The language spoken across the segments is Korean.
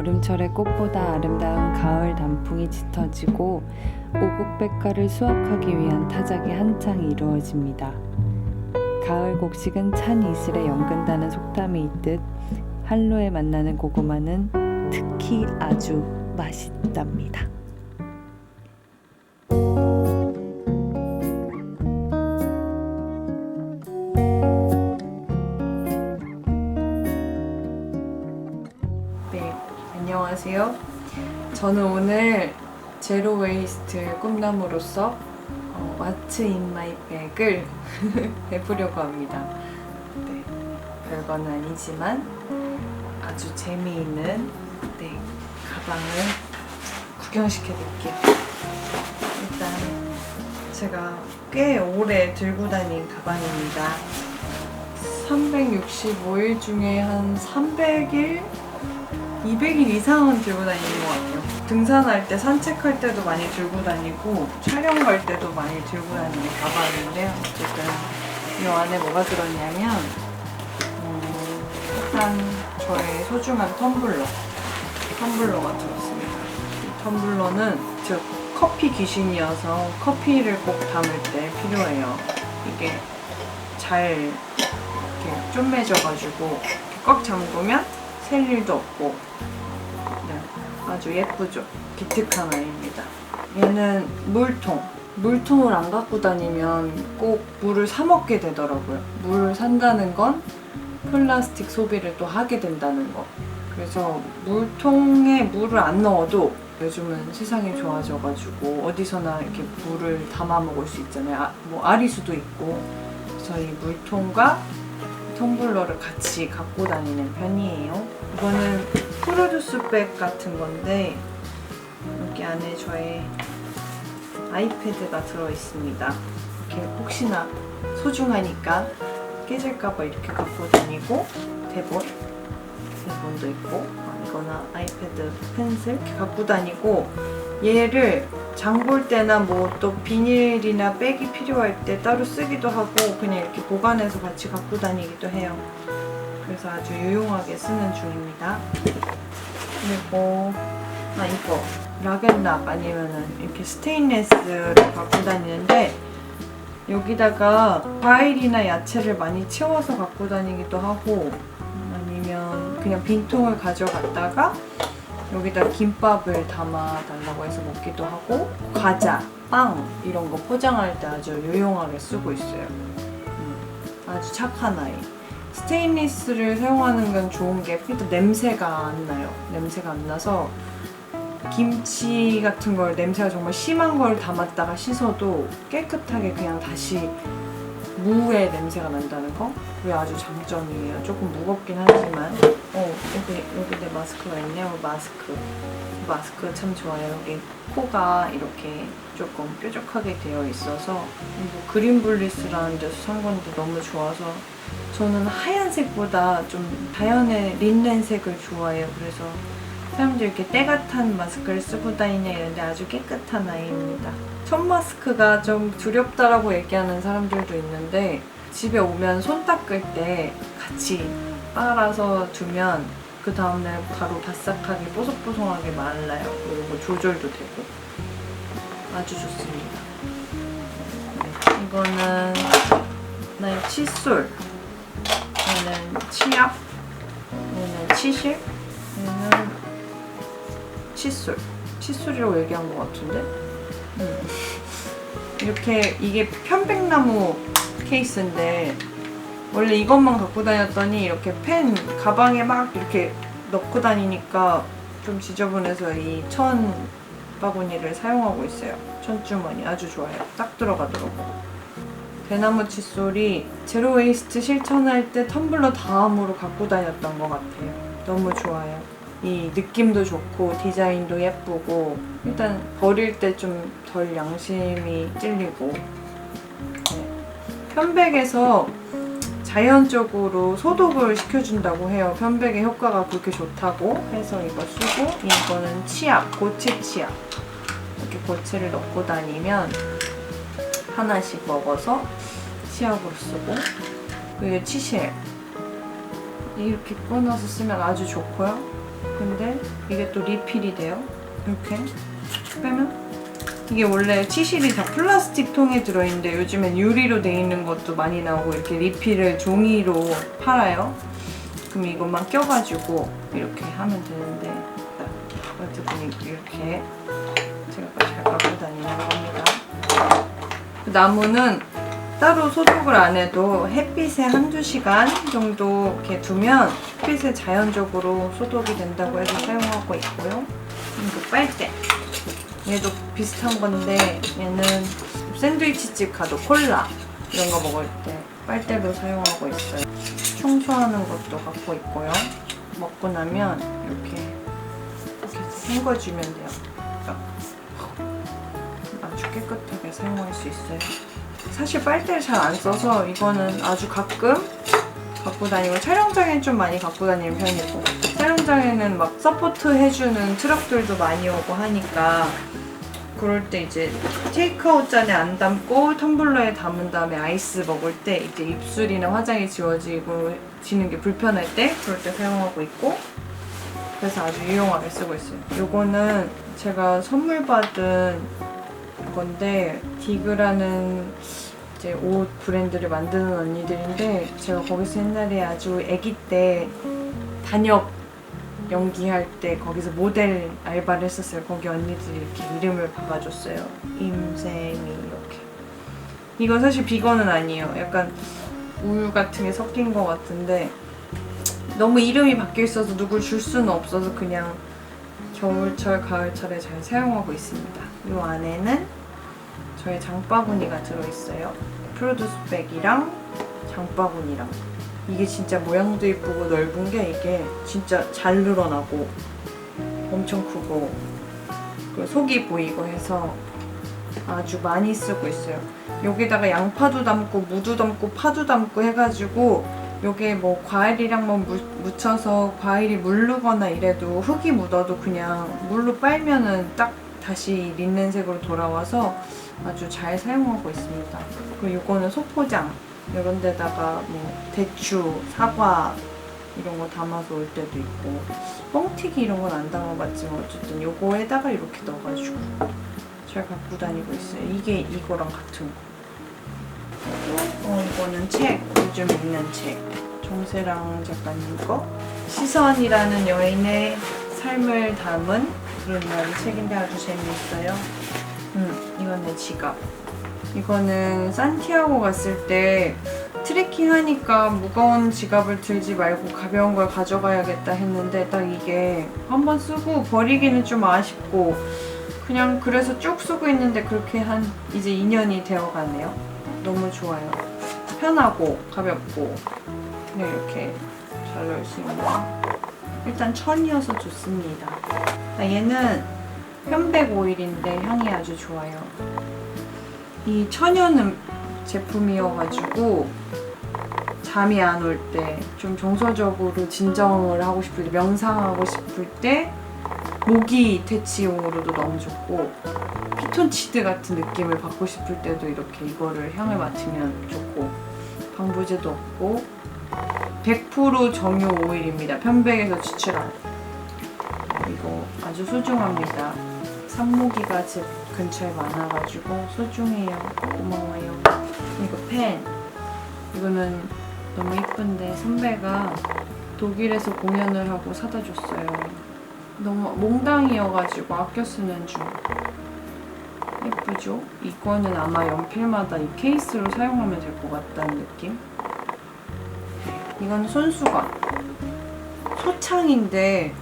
여름철의 꽃보다 아름다운 가을 단풍이 짙어지고 오곡백과를 수확하기 위한 타작이 한창 이루어집니다. 가을 곡식은 찬 이슬에 연근다는 속담이 있듯 한로에 만나는 고구마는 특히 아주 맛있답니다. 저는 오늘 제로 웨이스트 꿈나무로서 어, 왓츠 인 마이 백을 해보려고 합니다. 네, 별건 아니지만 아주 재미있는 네, 가방을 구경시켜 드릴게요. 일단 제가 꽤 오래 들고 다닌 가방입니다. 365일 중에 한 300일? 200일 이상은 들고 다니는 것 같아요. 등산할 때, 산책할 때도 많이 들고 다니고, 촬영 갈 때도 많이 들고 다니는 가방인데요. 어쨌든 이 안에 뭐가 들었냐면, 음, 일단 저의 소중한 텀블러. 텀블러가 들었습니다. 이 텀블러는 저 커피 귀신이어서 커피를 꼭 담을 때 필요해요. 이게 잘 이렇게 쪼매져가지고 이렇게 꽉 잠그면 셀 일도 없고 네, 아주 예쁘죠. 기특한 아이입니다. 얘는 물통. 물통을 안 갖고 다니면 꼭 물을 사 먹게 되더라고요. 물을 산다는 건 플라스틱 소비를 또 하게 된다는 거. 그래서 물통에 물을 안 넣어도 요즘은 세상이 좋아져가지고 어디서나 이렇게 물을 담아 먹을 수 있잖아요. 아, 뭐 아리수도 있고. 그래서 이 물통과 텀블러를 같이 갖고 다니는 편이에요. 이거는 프로듀스백 같은 건데 여기 안에 저의 아이패드가 들어 있습니다. 이렇게 혹시나 소중하니까 깨질까봐 이렇게 갖고 다니고 대본 대본도 있고 어, 이거나 아이패드 펜슬 이렇게 갖고 다니고 얘를 장 볼 때나 뭐 또 비닐이나 백이 필요할 때 따로 쓰기도 하고 그냥 이렇게 보관해서 같이 갖고 다니기도 해요. 그래서 아주 유용하게 쓰는 중입니다. 그리고 아 이거 락앤락 아니면은 이렇게 스테인레스를 갖고 다니는데 여기다가 과일이나 야채를 많이 채워서 갖고 다니기도 하고 아니면 그냥 빈통을 가져갔다가 여기다 김밥을 담아 달라고 해서 먹기도 하고 과자, 빵 이런 거 포장할 때 아주 유용하게 쓰고 있어요. 음, 아주 착한 아이. 스테인리스를 사용하는 건 좋은 게 일단 냄새가 안 나요. 냄새가 안 나서 김치 같은 걸 냄새가 정말 심한 걸 담았다가 씻어도 깨끗하게 그냥 다시 무의 냄새가 난다는 거 그게 아주 장점이에요. 조금 무겁긴 하지만 어 여기 여기 내 마스크가 있네요. 마스크 마스크 참 좋아요. 여기 코가 이렇게 조금 뾰족하게 되어 있어서 뭐 그린 블리스라는 데서 산 건데 너무 좋아서 저는 하얀색보다 좀 자연의 린넨색을 좋아해요. 그래서 사람들 이렇게 때가 탄 마스크를 쓰고 다니냐 이런데 아주 깨끗한 아이입니다. 첫 마스크가 좀 두렵다라고 얘기하는 사람들도 있는데 집에 오면 손 닦을 때 같이 빨아서 두면 그 다음날 바로 바싹하게 뽀송뽀송하게 말라요. 그리고 뭐 조절도 되고 아주 좋습니다. 네, 이거는 네, 칫솔 얘는 치약 얘는 치실 얘는 칫솔 칫솔이라고 얘기한 것 같은데 음. 이렇게 이게 편백나무 케이스인데 원래 이것만 갖고 다녔더니 이렇게 펜 가방에 막 이렇게 넣고 다니니까 좀 지저분해서 이 천 바구니를 사용하고 있어요. 천주머니 아주 좋아요. 딱 들어가더라고. 대나무 칫솔이 제로 웨이스트 실천할 때 텀블러 다음으로 갖고 다녔던 것 같아요. 너무 좋아요. 이 느낌도 좋고 디자인도 예쁘고 일단 버릴 때 좀 덜 양심이 찔리고 네. 편백에서 자연적으로 소독을 시켜준다고 해요. 편백의 효과가 그렇게 좋다고 해서 이거 쓰고 이거는 치약, 고체 치약 이렇게 고체를 넣고 다니면 하나씩 먹어서 치약으로 쓰고 그리고 치실 이렇게 꺼내서 쓰면 아주 좋고요. 근데 이게 또 리필이 돼요. 이렇게 빼면 이게 원래 치실이 다 플라스틱 통에 들어있는데 요즘엔 유리로 돼 있는 것도 많이 나오고 이렇게 리필을 종이로 팔아요. 그럼 이것만 껴가지고 이렇게 하면 되는데 딱 어쨌든 이렇게 제가 잘 갖고 다니는 겁니다. 그 나무는 따로 소독을 안 해도 햇빛에 한두 시간 정도 이렇게 두면 햇빛에 자연적으로 소독이 된다고 해서 사용하고 있고요. 그리고 빨대. 얘도 비슷한 건데 얘는 샌드위치집 가도 콜라 이런 거 먹을 때 빨대로 사용하고 있어요. 청소하는 것도 갖고 있고요. 먹고 나면 이렇게 이렇게 헹궈주면 돼요. 딱. 아주 깨끗하게 사용할 수 있어요. 사실 빨대를 잘 안 써서 이거는 아주 가끔 갖고 다니고 촬영장엔 좀 많이 갖고 다니는 편이고 촬영장에는 막 서포트 해주는 트럭들도 많이 오고 하니까 그럴 때 이제 테이크아웃 잔에 안 담고 텀블러에 담은 다음에 아이스 먹을 때 이제 입술이나 화장이 지워지고 지는 게 불편할 때 그럴 때 사용하고 있고 그래서 아주 유용하게 쓰고 있어요. 요거는 제가 선물 받은 건데 디그라는 이제 옷 브랜드를 만드는 언니들인데 제가 거기서 옛날에 아주 아기 때 단역 연기할 때 거기서 모델 알바를 했었어요. 거기 언니들이 이렇게 이름을 박아줬어요. 임세미 이렇게. 이건 사실 비건은 아니에요. 약간 우유 같은 게 섞인 것 같은데 너무 이름이 바뀌어 있어서 누굴 줄 수는 없어서 그냥 겨울철, 가을철에 잘 사용하고 있습니다. 이 안에는 저의 장바구니가 들어있어요. 프로듀스 백이랑 장바구니랑 이게 진짜 모양도 이쁘고 넓은 게 이게 진짜 잘 늘어나고 엄청 크고 그 속이 보이고 해서 아주 많이 쓰고 있어요. 여기다가 양파도 담고 무도 담고 파도 담고 해가지고 요게 뭐 과일이랑 뭐 무, 묻혀서 과일이 물르거나 이래도 흙이 묻어도 그냥 물로 빨면은 딱 다시 린넨 색으로 돌아와서 아주 잘 사용하고 있습니다. 그리고 이거는 소포장 이런 데다가 뭐 대추, 사과 이런 거 담아서 올 때도 있고 뻥튀기 이런 건 안 담아봤지만 어쨌든 요거에다가 이렇게 넣어가지고 잘 갖고 다니고 있어요. 이게 이거랑 같은 거. 또 어, 이거는 책, 요즘 읽는 책. 정세랑 작가님 거. 시선이라는 여인의 삶을 담은 그런 책인데 아주 재미있어요. 음, 이건 내 지갑. 이거는 산티아고 갔을 때 트레킹 하니까 무거운 지갑을 들지 말고 가벼운 걸 가져가야겠다 했는데 딱 이게 한번 쓰고 버리기는 좀 아쉽고 그냥 그래서 쭉 쓰고 있는데 그렇게 한 이제 2년이 되어 가네요. 너무 좋아요. 편하고 가볍고 그냥 이렇게 잘 넣을 수 있는 일단 천이어서 좋습니다. 아, 얘는 편백 오일인데 향이 아주 좋아요. 이 천연 제품이어가지고 잠이 안 올 때 좀 정서적으로 진정을 하고 싶을 때 명상하고 싶을 때 모기 퇴치용으로도 너무 좋고 피톤치드 같은 느낌을 받고 싶을 때도 이렇게 이거를 향을 맡으면 좋고 방부제도 없고 100% 정유 오일입니다. 편백에서 추출한 이거 아주 소중합니다. 산모기가 집 근처에 많아가지고 소중해요. 고마워요. 이거 펜. 이거는 너무 이쁜데 선배가 독일에서 공연을 하고 사다 줬어요. 너무 몽당이어가지고 아껴 쓰는 중. 예쁘죠? 이거는 아마 연필마다 이 케이스로 사용하면 될 것 같다는 느낌? 이건 손수건. 소창인데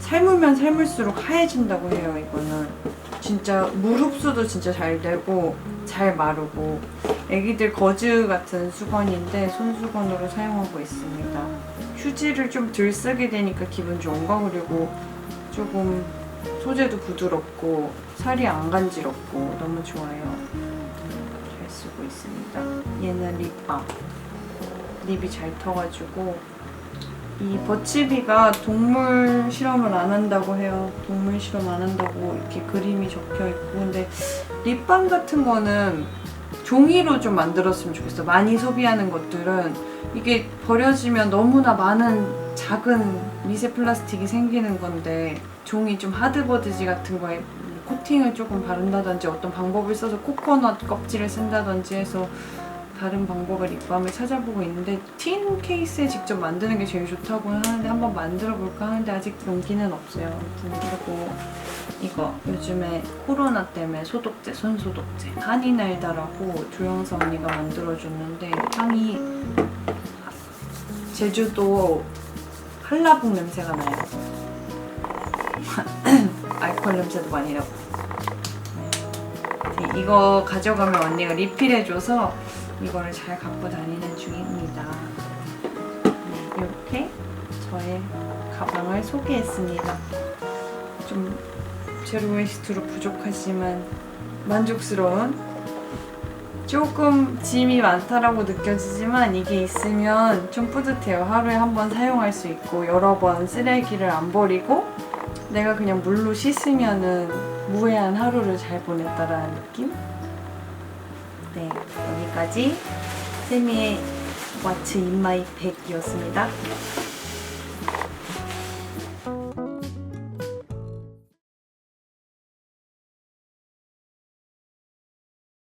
삶으면 삶을수록 하얘진다고 해요, 이거는. 진짜 물 흡수도 진짜 잘 되고 잘 마르고 애기들 거즈 같은 수건인데 손수건으로 사용하고 있습니다. 휴지를 좀 덜 쓰게 되니까 기분 좋은 거 그리고 조금 소재도 부드럽고 살이 안 간지럽고 너무 좋아요. 잘 쓰고 있습니다. 얘는 립밤. 립이 잘 터가지고 이 버치비가 동물 실험을 안 한다고 해요. 동물 실험 안 한다고 이렇게 그림이 적혀 있고 근데 립밤 같은 거는 종이로 좀 만들었으면 좋겠어. 많이 소비하는 것들은 이게 버려지면 너무나 많은 작은 미세 플라스틱이 생기는 건데 종이 좀 하드보드지 같은 거에 코팅을 조금 바른다든지 어떤 방법을 써서 코코넛 껍질을 쓴다든지 해서 다른 방법을 립밤을 찾아보고 있는데 틴 케이스에 직접 만드는 게 제일 좋다고 하는데 한번 만들어 볼까 하는데 아직 용기는 없어요. 그리고 이거 요즘에 코로나 때문에 소독제, 손 소독제 한이 날다라고 조영서 언니가 만들어줬는데 향이 제주도 한라봉 냄새가 나요. 알코올 냄새도 많이 나고. 네, 이거 가져가면 언니가 리필해줘서 이거를 잘 갖고 다니는 중입니다. 네, 이렇게 저의 가방을 소개했습니다. 좀 제로 웨이스트로 부족하지만 만족스러운 조금 짐이 많다라고 느껴지지만 이게 있으면 좀 뿌듯해요. 하루에 한 번 사용할 수 있고 여러 번 쓰레기를 안 버리고 내가 그냥 물로 씻으면은 무해한 하루를 잘 보냈다라는 느낌? 네, 여기까지 세미의 왓츠 인마이 100이었습니다.